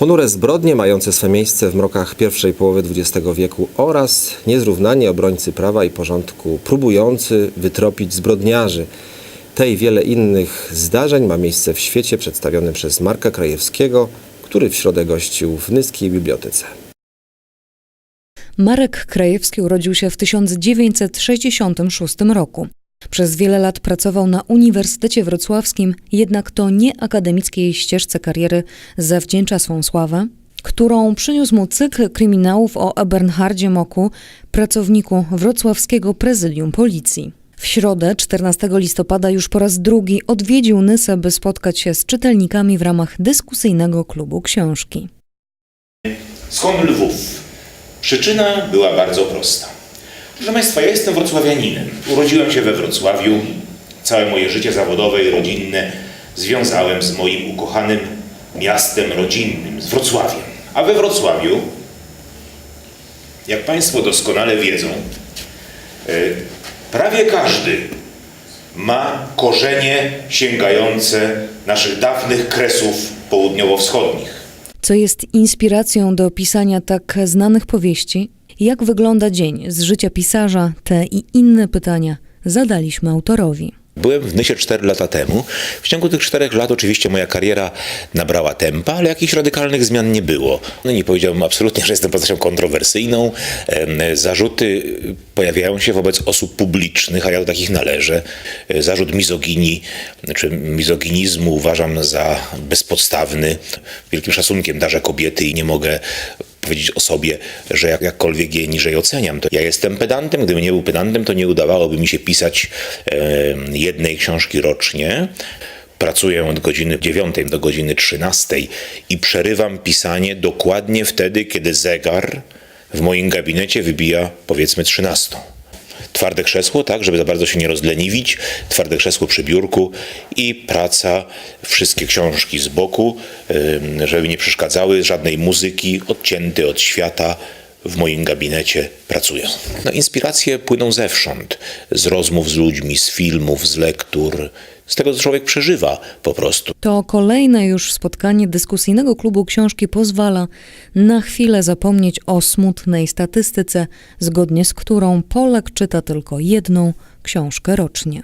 Ponure zbrodnie mające swe miejsce w mrokach pierwszej połowy XX wieku oraz niezrównani obrońcy prawa i porządku próbujący wytropić zbrodniarzy. Te i wiele innych zdarzeń ma miejsce w świecie przedstawionym przez Marka Krajewskiego, który w środę gościł w Nyskiej Bibliotece. Marek Krajewski urodził się w 1966 roku. Przez wiele lat pracował na Uniwersytecie Wrocławskim, jednak to nie akademickiej ścieżce kariery zawdzięcza swą sławę, którą przyniósł mu cykl kryminałów o Bernhardzie Moku, pracowniku wrocławskiego prezydium policji. W środę, 14 listopada, już po raz drugi odwiedził Nysę, by spotkać się z czytelnikami w ramach dyskusyjnego klubu książki. Skąd Lwów? Przyczyna była bardzo prosta. Proszę Państwa, ja jestem wrocławianinem. Urodziłem się we Wrocławiu. Całe moje życie zawodowe i rodzinne związałem z moim ukochanym miastem rodzinnym, z Wrocławiem. A we Wrocławiu, jak Państwo doskonale wiedzą, e, prawie każdy ma korzenie sięgające naszych dawnych kresów południowo-wschodnich. Co jest inspiracją do pisania tak znanych powieści? Jak wygląda dzień z życia pisarza? Te i inne pytania zadaliśmy autorowi. Byłem w Nysie 4 lata temu. W ciągu tych 4 lat oczywiście moja kariera nabrała tempa, ale jakichś radykalnych zmian nie było. No nie powiedziałbym absolutnie, że jestem postacią kontrowersyjną. Zarzuty pojawiają się wobec osób publicznych, a ja do takich należę. Zarzut mizoginii czy mizoginizmu uważam za bezpodstawny. Wielkim szacunkiem darzę kobiety i nie mogę powiedzieć o sobie, że jak, jakkolwiek je niżej oceniam. To ja jestem pedantem, gdybym nie był pedantem, to nie udawałoby mi się pisać e, jednej książki rocznie. Pracuję od godziny 9 do godziny 13 i przerywam pisanie dokładnie wtedy, kiedy zegar w moim gabinecie wybija powiedzmy 13. Twarde krzesło, tak, żeby za bardzo się nie rozleniwić, twarde krzesło przy biurku i praca, wszystkie książki z boku, żeby nie przeszkadzały, żadnej muzyki, odcięty od świata. W moim gabinecie pracuję. No, inspiracje płyną zewsząd, z rozmów z ludźmi, z filmów, z lektur, z tego, co człowiek przeżywa po prostu. To kolejne już spotkanie dyskusyjnego klubu książki pozwala na chwilę zapomnieć o smutnej statystyce, zgodnie z którą Polak czyta tylko jedną książkę rocznie.